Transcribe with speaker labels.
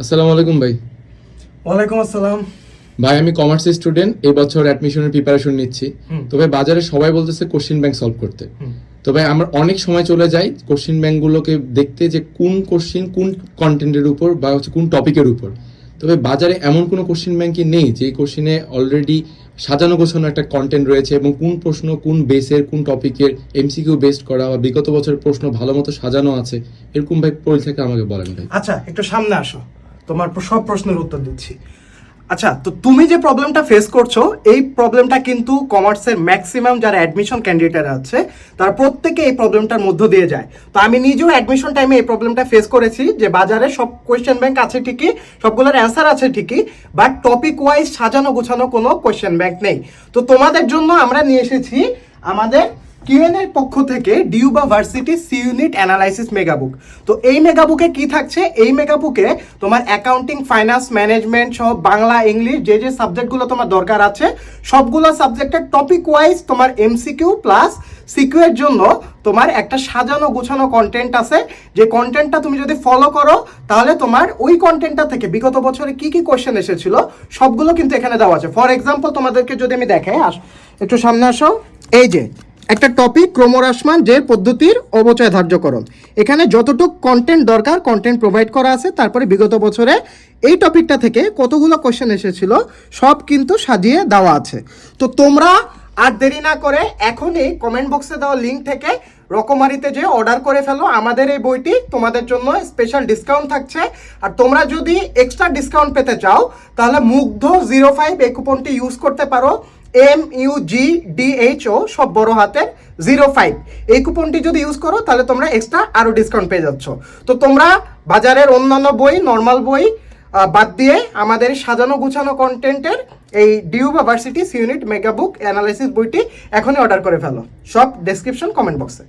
Speaker 1: আসসালামু আলাইকুম ভাই।
Speaker 2: ওয়ালাইকুম আসসালাম।
Speaker 1: ভাই আমি কমার্স স্টুডেন্ট এই বছর অ্যাডমিশনের প্রিপারেশন নিচ্ছি। তবে বাজারে সবাই বলতেছে কোশ্চিন ব্যাংক সলভ করতে। তবে আমার অনেক সময় চলে যায় কোশ্চিন ব্যাংকগুলোকে দেখতে যে কোন কোশ্চিন কোন কন্টেন্টের উপর বা হচ্ছে কোন টপিকের উপর। তবে বাজারে এমন কোনো কোশ্চিন ব্যাংকই নেই যে কোশ্চিনে অলরেডি সাজানো গোছানো একটা কন্টেন্ট রয়েছে এবং কোন প্রশ্ন কোন বেসের কোন টপিকের এমসিকিউ বেসড করা বা বিগত বছরের প্রশ্ন ভালো মতো সাজানো আছে এরকম ভাই থেকে আমাকে বলেন ভাই।
Speaker 2: আচ্ছা একটু সামনে আসো। তোমার সব প্রশ্নের উত্তর দিচ্ছি। আচ্ছা তো তুমি যে প্রবলেমটা ফেস করছ, এই প্রবলেমটা কিন্তু কমার্সের ম্যাক্সিমাম যারা অ্যাডমিশন ক্যান্ডিডেট আছে, তারা প্রত্যেকে এই প্রবলেমটার মধ্য দিয়ে যায়। তো আমি নিজেও অ্যাডমিশন টাইমে এই প্রবলেমটা ফেস করেছি যে বাজারে সব কোয়েশ্চেন ব্যাংক আছে ঠিকই, সবগুলোর অ্যান্সার আছে ঠিকই বাট টপিক ওয়াইজ সাজানো গোছানো কোনো কোয়েশ্চেন ব্যাংক নেই। তো তোমাদের জন্য আমরা নিয়ে এসেছি আমাদের কিউএন এর পক্ষ থেকে ডিউবা varsity C unit analysis mega book. তো এই মেগাবুকে কি থাকছে? এই মেগাবুকে তোমার অ্যাকাউন্টিং, ফাইন্যান্স ম্যানেজমেন্ট সহ বাংলা, ইংলিশ যে যে সাবজেক্টগুলো তোমার দরকার আছে, সবগুলো সাবজেক্টের টপিক ওয়াইজ তোমার এমসিকিউ প্লাস সিকিউ এর জন্য তোমার একটা সাজানো গোছানো কন্টেন্ট আছে। যে কন্টেন্টটা তুমি যদি ফলো করো, তাহলে তোমার ওই কন্টেন্টটা থেকে বিগত বছরে কি কি কোয়েশ্চেন এসেছিল, সবগুলো কিন্তু এখানে দেওয়া আছে। ফর এক্সাম্পল তোমাদেরকে যদি আমি দেখাই, আস একটু সামনে আসো। এই যে একটা টপিক ক্রমহ্রাসমান যে পদ্ধতির অবচয় ধার্যকরণ। এখানে যতটুক কন্টেন্ট দরকার কন্টেন্ট প্রোভাইড করা আছে, তারপরে বিগত বছরে এই টপিকটা থেকে কতগুলো কোশ্চেন এসেছিল, সব কিন্তু সাজিয়ে দেওয়া আছে। তো তোমরা আর দেরি না করে এখনই কমেন্ট বক্সে দেওয়া লিঙ্ক থেকে রকমারিতে যে অর্ডার করে ফেলো। আমাদের এই বইটি তোমাদের জন্য স্পেশাল ডিসকাউন্ট থাকছে। আর তোমরা যদি এক্সট্রা ডিসকাউন্ট পেতে চাও, তাহলে মুগ্ধ জিরো ফাইভ এই কুপনটি ইউজ করতে পারো। M U G D H O সব বড় হাতের জিরো ফাইভ এই কুপনটি যদি ইউজ করো, তাহলে তোমরা এক্সট্রা আরও ডিসকাউন্ট পেয়ে যাচ্ছ। তো তোমরা বাজারের অন্যান্য বই নর্মাল বই বাদ দিয়ে আমাদের সাজানো গুছানো কন্টেন্টের এই ডিউ বা ভার্সিটিস ইউনিট মেগাবুক অ্যানালাইসিস বইটি এখনই অর্ডার করে ফেলো। সব ডেসক্রিপশন কমেন্ট বক্সে